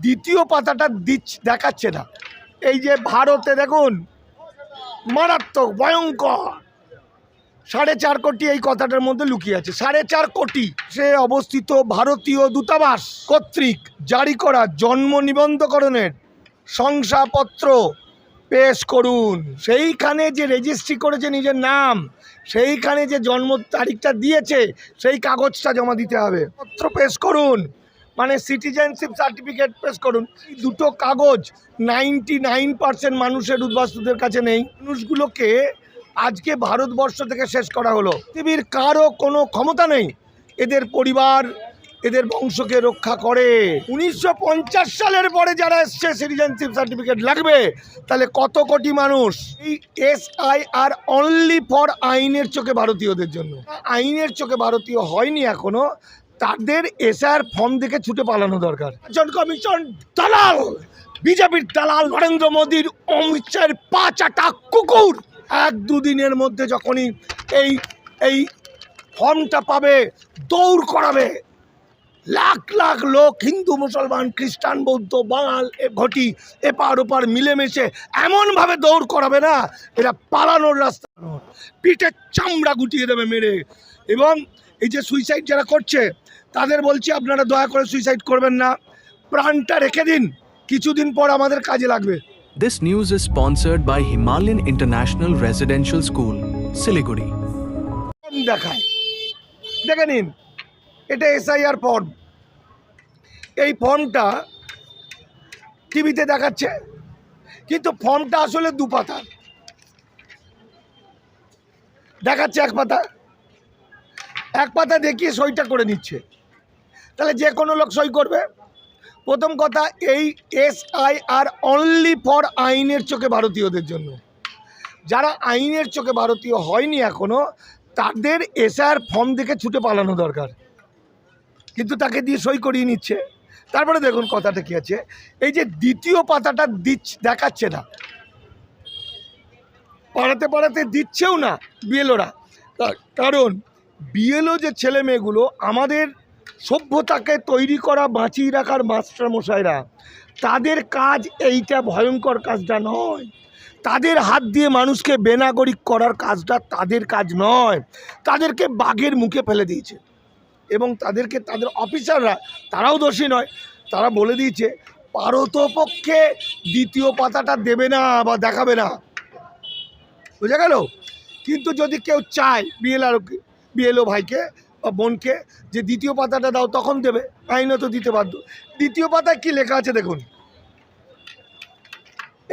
দ্বিতীয় পাতাটা দিচ্ছে দেখাচ্ছে না। এই যে ভারতে দেখুন, মারাত্মক, ভয়ঙ্কর। সাড়ে চার কোটি এই কথাটার মধ্যে লুকিয়ে আছে। সাড়ে চার কোটি সে অবস্থিত ভারতীয় দূতাবাস কর্তৃক জারি করা জন্ম নিবন্ধকরণের শংসাপত্র পেশ করুন। সেইখানে যে রেজিস্ট্রি করেছে নিজের নাম, সেইখানে যে জন্ম তারিখটা দিয়েছে, সেই কাগজটা জমা দিতে হবে। পত্র পেশ করুন। মানে সিটিজেনশিপ সার্টিফিকেট পেশ করুন, দুটো কাগজ নাইনটি নাইন পার্সেন্ট মানুষের উদ্বাস্তুদের কাছে নেই। মানুষগুলোকে আজকে ভারতবর্ষ থেকে শেষ করা হলো। পৃথিবীর কারও কোনো ক্ষমতা নেই। এদের পরিবার, এদের বংশকে রক্ষা করে। উনিশশো পঞ্চাশ সালের পরে যারা এসছে সিটিজেনশিপ সার্টিফিকেট লাগবে, তাহলে কত কোটি মানুষ? এই S I R only for আইনের চোখে ভারতীয়দের জন্য। আইনের চোখে ভারতীয় হয়নি এখনও। তাদের এসআর ফর্ম দেখে ছুটে পালানো দরকার। জন কমিশন দালাল, বিজেপির দালাল নরেন্দ্র মোদীর অমিত শাহের পা কুকুর। এক দুদিনের মধ্যে যখনই এই এই ফর্মটা পাবে, দৌড় করাবে। লাখ লাখ লোক, হিন্দু, মুসলমান, খ্রিস্টান, বৌদ্ধ, বাঙাল ঘটি এপার ওপার মিলেমিশে এমনভাবে দৌড় করাবে না, এরা পালানোর রাস্তা পিঠে চামড়া গুটিয়ে দেবে মেরে। এবং এই যে সুইসাইড যারা করছে তাদের বলছি আপনারা দয়া করে সুইসাইড করবেন না। প্রাণটা রেখে দিন কিছুদিন পর আমাদের কাজে লাগবে। This news is sponsored by Himalayan International Residential School, Siliguri. দেখায়। দেখে নিন এটা এসআইআর ফর্ম এই ফর্মটা টিভিতে দেখাচ্ছে কিন্তু ফর্মটা আসলে দু পাতা দেখাচ্ছে এক পাতা। এক পাতা দেখিয়ে সইটা করে নিচ্ছে। তাহলে যে কোনো লোক সই করবে। প্রথম কথা, এই S I R only for আইনের চোখে ভারতীয়দের জন্য। যারা আইনের চোখে ভারতীয় হয়নি এখনও, তাদের এসআর ফর্ম দেখে ছুটে পালানো দরকার। কিন্তু তাকে দিয়ে সই করিয়ে নিচ্ছে। তারপরে দেখুন কথাটা কী আছে। এই যে দ্বিতীয় পাতাটা দিচ্ছে, দেখাচ্ছে না। পাড়াতে পাড়াতে দিচ্ছেও না বিএলওরা। কারণ বিএলও যে ছেলে মেয়েগুলো, আমাদের সভ্যতাকে তৈরি করা, বাঁচিয়ে রাখার মাস্টারমশাইরা, তাদের কাজ এইটা ভয়ঙ্কর কাজটা নয়। তাদের হাত দিয়ে মানুষকে বেনাগরিক করার কাজটা তাদের কাজ নয়। তাদেরকে বাঘের মুখে ফেলে দিয়েছে। এবং তাদেরকে তাদের অফিসাররা, তারাও দোষী নয়, তারা বলে দিয়েছে, পারতপক্ষে দ্বিতীয় পাতাটা দেবে না বা দেখাবে না। বোঝা গেল? কিন্তু যদি কেউ চায় বিএলআর বিএলও ভাইকে বা বোনকে যে দ্বিতীয় পাতাটা দাও তখন দেবে আইনত দিতে বাধ্য। দ্বিতীয় পাতায় কি লেখা আছে দেখুন।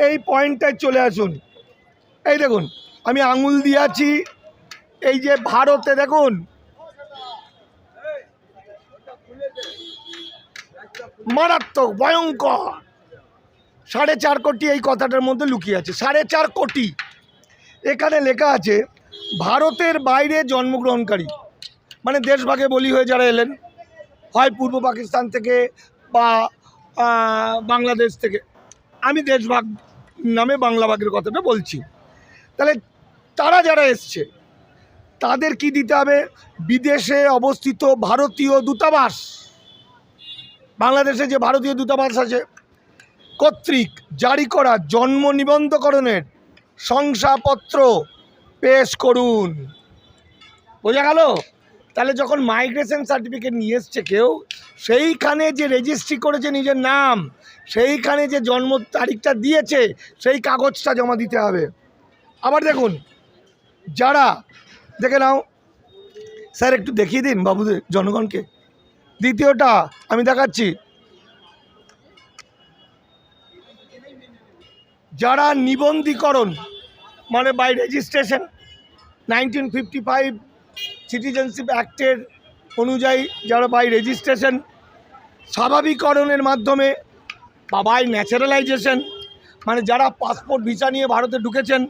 এই পয়েন্টটায় চলে আসুন। এই দেখুন, আমি আঙুল দিয়ে আছি। এই যে ভারতে দেখুন। মারাত্মক, ভয়ঙ্কর। সাড়ে চার কোটি এই কথাটার মধ্যে লুকিয়ে আছে। সাড়ে চার কোটি। এখানে লেখা আছে ভারতের বাইরে জন্মগ্রহণকারী। মানে দেশভাগে বলি হয়ে যারা এলেন, হয় পূর্ব পাকিস্তান থেকে বা বাংলাদেশ থেকে। আমি দেশভাগ নামে বাংলা ভাগের কথাটা বলছি। তাহলে তারা যারা এসছে, তাদের কি দিতে হবে? বিদেশে অবস্থিত ভারতীয় দূতাবাস। বাংলাদেশে যে ভারতীয় দূতাবাস আছে, কর্তৃক জারি করা জন্ম নিবন্ধকরণের শংসাপত্র পেশ করুন। বোঝা গেল? তাহলে যখন মাইগ্রেশন সার্টিফিকেট নিয়ে এসছে কেউ, সেইখানে যে রেজিস্ট্রি করেছে নিজের নাম, সেইখানে যে জন্ম তারিখটা দিয়েছে, সেই কাগজটা জমা দিতে হবে। আবার দেখুন, যারা, দেখে নাও। স্যার, একটু দেখিয়ে দিন বাবুদের জনগণকে। দ্বিতীয়টা আমি দেখাচ্ছি। যারা নিবন্ধীকরণ মানে by registration nineteen fifty five citizenship অ্যাক্টের অনুযায়ী যারা বাই রেজিস্ট্রেশন স্বাভাবিকরণের মাধ্যমে বা বাই ন্যাচারালাইজেশন মানে যারা পাসপোর্ট, ভিসা নিয়ে ভারতে ঢুকেছেন,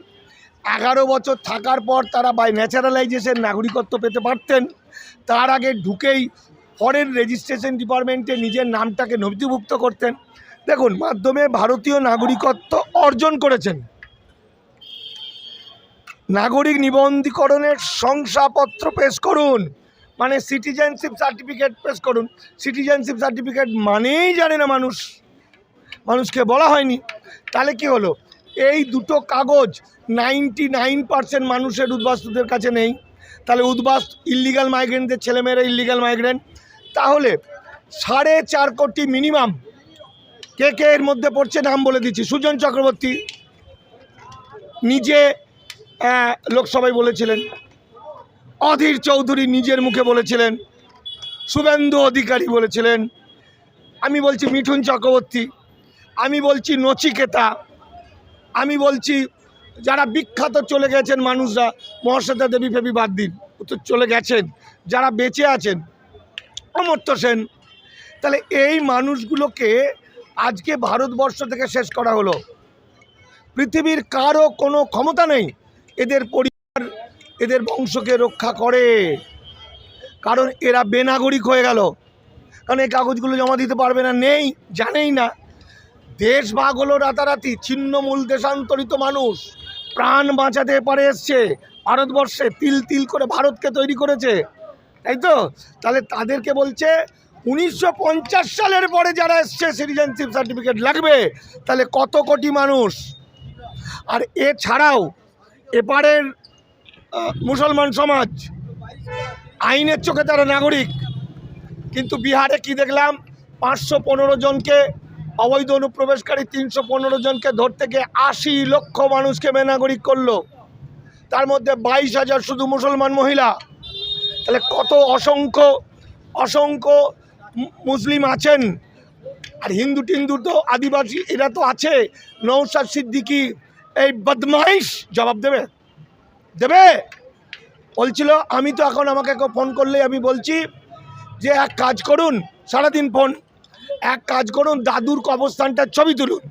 এগারো বছর থাকার পর তারা বাই ন্যাচারালাইজেশন নাগরিকত্ব পেতে পারতেন। তার আগে ঢুকেই ফরেন রেজিস্ট্রেশন ডিপার্টমেন্টে নিজের নামটাকে নথিভুক্ত করতেন। দেখুন, মাধ্যমে ভারতীয় নাগরিকত্ব অর্জন করেছেন। নাগরিক নিবন্ধীকরণের শংসাপত্র পেশ করুন। মানে সিটিজেনশিপ সার্টিফিকেট পেশ করুন। সিটিজেনশিপ সার্টিফিকেট মানেই জানে না মানুষ। মানুষকে বলা হয়নি। তাহলে কি হলো? এই দুটো কাগজ নাইনটি নাইন পার্সেন্ট মানুষের উদ্বাস্তুদের কাছে নেই। তাহলে উদ্বাস ইল্লিগাল মাইগ্রেন্টদের ছেলেমেয়েরা ইল্লিগাল মাইগ্রেন্ট তাহলে সাড়ে চার কোটি মিনিমাম কে কে এর মধ্যে পড়ছে নাম বলে দিচ্ছি। সুজন চক্রবর্তী, নিজে লোকসভায় বলেছিলেন। অধীর চৌধুরী নিজের মুখে বলেছিলেন। শুভেন্দু অধিকারী বলেছিলেন। আমি বলছি মিঠুন চক্রবর্তী, আমি বলছি নচিকেতা, আমি বলছি যারা বিখ্যাত চলে গেছেন মানুষরা, মহাশ্বেতা দেবী ফেবি বাদ দিন তো চলে গেছেন, যারা বেঁচে আছেন, অমর্ত্য সেন, তাহলে এই মানুষগুলোকে আজকে ভারতবর্ষ থেকে শেষ করা হলো। পৃথিবীর কারও কোনো ক্ষমতা নেই। এদের পরিবার, এদের বংশকে রক্ষা করে। কারণ এরা বেনাগরিক হয়ে গেল। কারণ এই কাগজগুলো জমা দিতে পারবে না, নেই, জানেই না। দেশ ভাগ হলো রাতারাতি, ছিন্নমূল, দেশান্তরিত মানুষ। প্রাণ বাঁচাতে পারে এসছে, ভারতবর্ষে তিল তিল করে ভারতকে তৈরি করেছে। তাই তো? তাহলে তাদেরকে বলছে, উনিশশো পঞ্চাশ সালের পরে যারা এসছে, সিটিজেনশিপ সার্টিফিকেট লাগবে, তাহলে কত কোটি মানুষ? আর এছাড়াও এপারের মুসলমান সমাজ আইনের চোখে তারা নাগরিক। কিন্তু বিহারে কি দেখলাম? পাঁচশো পনেরো জনকে, অবৈধ অনুপ্রবেশকারী তিনশো পনেরো জনকে ধরতে গিয়ে আশি লক্ষ মানুষকে বেনাগরিক করল। তার মধ্যে বাইশ হাজার শুধু মুসলমান মহিলা। তাহলে কত অসংখ্য অসংখ্য মুসলিম আছেন? আর হিন্দু টিন্দু তো আদিবাসী, এরা তো আছে। নৌসাদ সিদ্দিকি এই বদমাইশ জবাব দেবে? দেবে? বলছিল, আমি তো এখন আমাকে ফোন করলেই আমি বলছি যে এক কাজ করুন, সারাদিন ফোন এক কাজ করুন, দাদুর কবরস্থানটার ছবি তুলুন।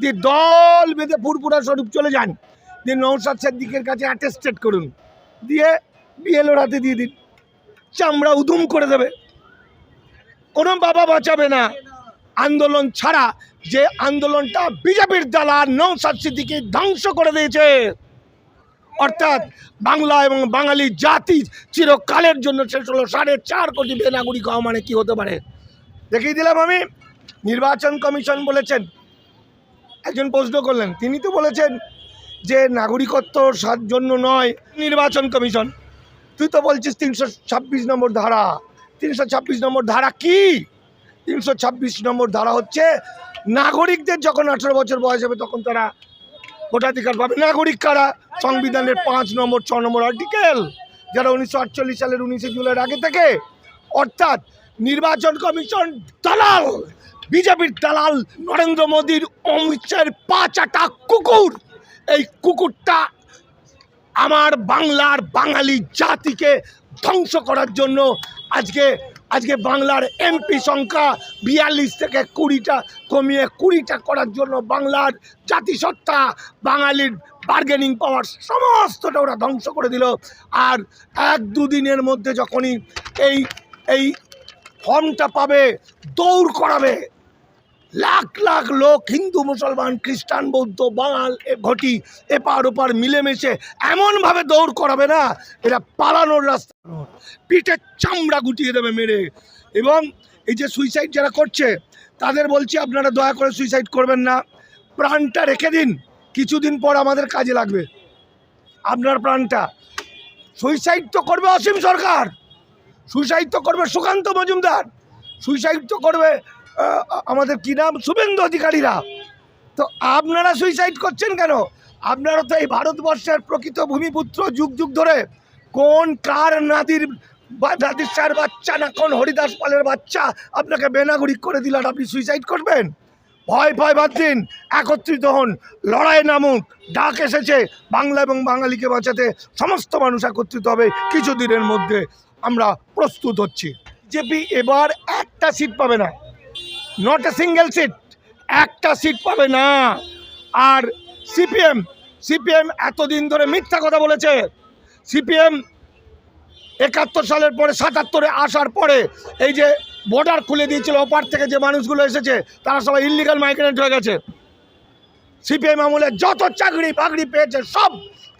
দিয়ে দল বেঁধে ফুরপুরা স্বরূপ চলে যান। দিয়ে নৌসাদ সিদ্দিকের কাছে অ্যাটেস্টেড করুন। দিয়ে বিএলওর হাতে দিয়ে দিন। চামড়া উদুম করে দেবে। কোনো বাবা বাঁচাবে না। আন্দোলন ছাড়া যে আন্দোলনটা বিজেপির দ্বারা নৌসাদ সিদ্দিকি ধ্বংস করে দিয়েছে। অর্থাৎ বাংলা এবং বাঙালি জাতি চিরকালের জন্য শেষ হলো সাড়ে চার কোটি বেনাগরিক হওয়া মানে কি হতে পারে? দেখিয়ে দিলাম আমি। নির্বাচন কমিশন বলেছেন। একজন প্রশ্ন করলেন, তিনি তো বলেছেন যে নাগরিকত্ব সার জন্য নয়, নির্বাচন কমিশন। তুই তো বলছিস তিনশো ছাব্বিশ নম্বর ধারা। তিনশো ছাব্বিশ নম্বর ধারা কি? তিনশো ছাব্বিশ নম্বর ধারা হচ্ছে, নাগরিকদের যখন আঠেরো বছর বয়স হবে তখন তারা ভোটাধিকার পাবে। নাগরিক কারা? সংবিধানের পাঁচ নম্বর, ছ নম্বর আর্টিকেল যারা উনিশশো আটচল্লিশ সালের উনিশে জুলাইয়ের আগে থেকে, অর্থাৎ নির্বাচন কমিশন দালাল, বিজেপির দালাল নরেন্দ্র মোদীর অমিত শাহের পাঁচ আটা কুকুর। এই কুকুরটা আমার বাংলার বাঙালি জাতিকে ধ্বংস করার জন্য আজকে আজকে বাংলার এমপি সংখ্যা বিয়াল্লিশ থেকে কুড়িটা, কমিয়ে কুড়িটা করার জন্য বাংলার জাতিসত্তা, বাঙালির বার্গেনিং পাওয়ার সমস্তটা ওরা ধ্বংস করে দিল। আর এক দুদিনের মধ্যে যখনই এই এই ফর্মটা পাবে, দৌড় করাবে লাখ লাখ লোক, হিন্দু, মুসলমান, খ্রিস্টান, বৌদ্ধ, বাঙাল ঘটি, এপার ওপার, মিলেমিশে, এমনভাবে দৌড় করাবে না এটা পালানোর রাস্তা পিঠে চামড়া গুটিয়ে দেবে মেরে। এবং এই যে সুইসাইড যারা করছে, তাদের বলছি, আপনারা দয়া করে সুইসাইড করবেন না। প্রাণটা রেখে দিন। কিছুদিন পর আমাদের কাজে লাগবে। আপনার প্রাণটা। সুইসাইড তো করবে অসীম সরকার। সুইসাইড তো করবে সুকান্ত মজুমদার। সুইসাইড তো করবে আমাদের কী নাম? শুভেন্দু অধিকারীরা। তো আপনারা সুইসাইড করছেন কেন? আপনারা তো এই ভারতবর্ষের প্রকৃত ভূমিপুত্র যুগ যুগ ধরে কোন কার নাদির নাদির শাহের বাচ্চা না কোন হরিদাস পালের বাচ্চা আপনাকে বেনাগরিক করে দিল আর আপনি সুইসাইড করবেন? ভয় ভয় বাদ দিন। একত্রিত হন। লড়াই নামুক। ডাক এসেছে। বাংলা এবং বাঙালিকে বাঁচাতে সমস্ত মানুষ একত্রিত হবে কিছুদিনের মধ্যে। আমরা প্রস্তুত হচ্ছি। জেপি, এবার একটা সিট পাবে না। নট এ সিঙ্গেল সিট একটা সিট পাবে না। আর সিপিএম সিপিএম এতদিন ধরে মিথ্যা কথা বলেছে। সিপিএম একাত্তর সালের পরে, সাতাত্তরে আসার পরে এই যে বর্ডার খুলে দিয়েছিল, ওপার থেকে যে মানুষগুলো এসেছে, তারা সবাই ইলিগাল মাইগ্রেন্ট হয়ে গেছে। সিপিএম আমলে যত চাকরি বাকরি পেয়েছে, সব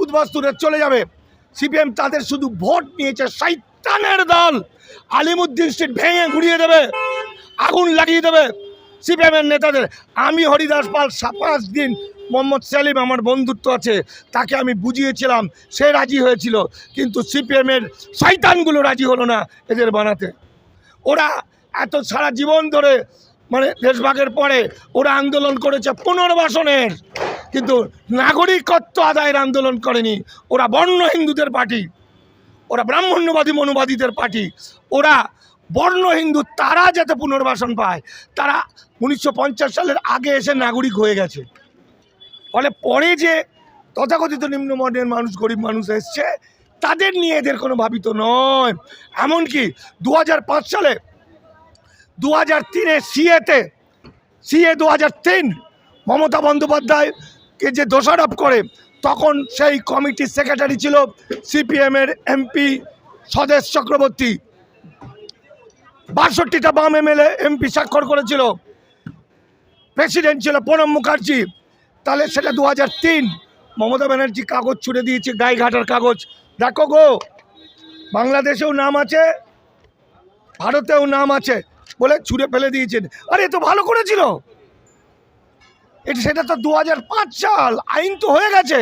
উদ্বাস্তুরে চলে যাবে। সিপিএম তাদের শুধু ভোট নিয়েছে শৈতানের দল। আলিমুদ্দিন স্ট্রিট ভেঙে ঘুরিয়ে দেবে। আগুন লাগিয়ে দেবে সিপিএমের নেতাদের। আমি হরিদাস পাল পাঁচ দিন মোহাম্মদ সেলিম আমার বন্ধুত্ব আছে, তাকে আমি বুঝিয়েছিলাম, সে রাজি হয়েছিল, কিন্তু সিপিএমের শয়তানগুলো রাজি হলো না এদের বানাতে। ওরা এত সারা জীবন ধরে মানে দেশভাগের পরে ওরা আন্দোলন করেছে পুনর্বাসনের, কিন্তু নাগরিকত্ব আদায়ের আন্দোলন করেনি। ওরা বর্ণ হিন্দুদের পার্টি, ওরা ব্রাহ্মণ্যবাদী মনোবাদীদের পার্টি, ওরা বর্ণ হিন্দু, তারা যাতে পুনর্বাসন পায়, তারা উনিশশো পঞ্চাশ সালের আগে এসে নাগরিক হয়ে গেছে। ফলে পরে যে তথাকথিত নিম্নবর্ণের মানুষ, গরিব মানুষ এসছে, তাদের নিয়ে এদের কোনো ভাবিত নয়। এমনকি দু পাঁচ সালে দু হাজার তিনে সিএতে, সিএ দু হাজার তিন, মমতা বন্দ্যোপাধ্যায়কে যে দোষারোপ করে, তখন সেই কমিটির সেক্রেটারি ছিল সিপিএমের এমপি স্বদেশ চক্রবর্তী। বাষট্টিটা বাম এমএলএ, এমপি স্বাক্ষর করেছিল। প্রেসিডেন্ট ছিল প্রণব মুখার্জি। তাহলে সেটা দু হাজার তিন মমতা ব্যানার্জি কাগজ ছুড়ে দিয়েছে, গাইঘাটার কাগজ। দেখো গো, বাংলাদেশেও নাম আছে, ভারতেও নাম আছে বলে ছুঁড়ে ফেলে দিয়েছেন। আরে তো ভালো করেছিল। এটা সেটা তো দু সাল, আইন তো হয়ে গেছে।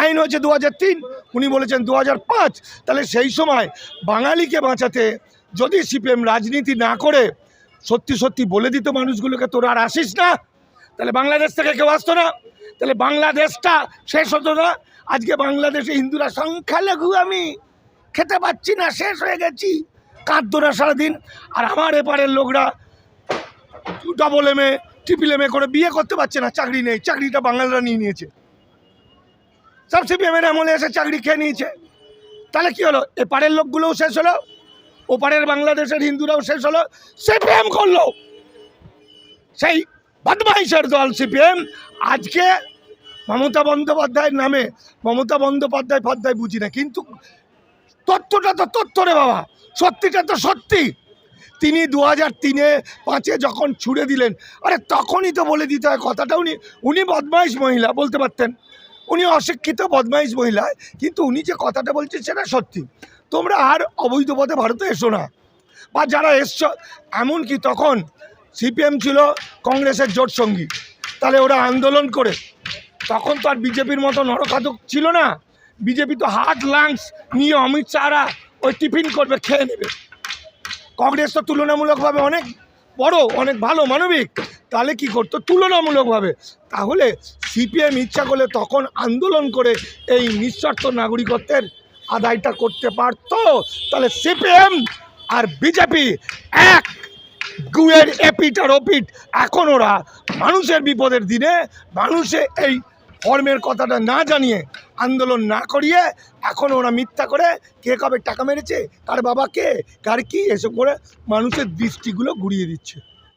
আইন হয়েছে দু উনি বলেছেন দু তাহলে সেই সময় বাঙালিকে বাঁচাতে যদি সিপিএম রাজনীতি না করে সত্যি সত্যি বলে দিত মানুষগুলোকে, তোরা আর আসিস না, তাহলে বাংলাদেশ থেকে কেউ আসতো না, তাহলে বাংলাদেশটা শেষ হতো না, আজকে বাংলাদেশে হিন্দুরা সংখ্যালঘু আমি, খেতে পাচ্ছি না, শেষ হয়ে গেছি কাঁদতো না সারাদিন। আর আমার এপারের লোকরা ডবল এমএ ট্রিপল এমএ করে বিয়ে করতে পারছে না, চাকরি নেই, চাকরিটা বাঙালিরা নিয়ে নিয়েছে। সব সিপিএমের আমলে এসে চাকরি খেয়ে নিয়েছে। তাহলে কি হলো? এপারের লোকগুলোও শেষ হলো ওপারের বাংলাদেশের হিন্দুরাও শেষ হলো, সিপিএম করল। সেই বদমাইশের দল সিপিএম আজকে মমতা বন্দ্যোপাধ্যায়ের নামে, মমতা বন্দ্যোপাধ্যায় পদ্মায় বুঝি না, কিন্তু তথ্যটা তো তথ্য রে বাবা, সত্যিটা তো সত্যি। তিনি দু হাজার তিনে পাঁচে যখন ছুড়ে দিলেন, আরে তখনই তো বলে দিতে হয় কথাটা, উনি উনি বদমাইশ মহিলা বলতে পারতেন। উনি অশিক্ষিত বদমাইশ মহিলা, কিন্তু উনি যে কথাটা বলছেন সেটা সত্যি। তোমরা আর অবৈধ পথে ভারতে এসো না। বা যারা এসছ, এমনকি তখন সিপিএম ছিল কংগ্রেসের জোট সঙ্গী, তাহলে ওরা আন্দোলন করে। তখন তো আর বিজেপির মতো নরখাদক ছিল না। বিজেপি তো হার্ট লাংস নিয়ে অমিত শাহরা ওই টিফিন করবে, খেয়ে নেবে। কংগ্রেস তো তুলনামূলকভাবে অনেক বড়, অনেক ভালো মানবিক। তাহলে কি করতো? তুলনামূলকভাবে। তাহলে সিপিএম ইচ্ছা করলে তখন আন্দোলন করে এই নিঃশর্ত নাগরিকত্বের আদায়টা করতে পারতো। তাহলে সিপিএম আর বিজেপি এক। গুয়ের এপিট আর ওপিট এখন ওরা মানুষের বিপদের দিনে মানুষে এই ফর্মের কথাটা না জানিয়ে আন্দোলন না করিয়ে এখন ওরা মিথ্যা করে কে কবে টাকা মেরেছে, কার বাবা কে কার কি, এসব করে মানুষের দৃষ্টিগুলো ঘুরিয়ে দিচ্ছে।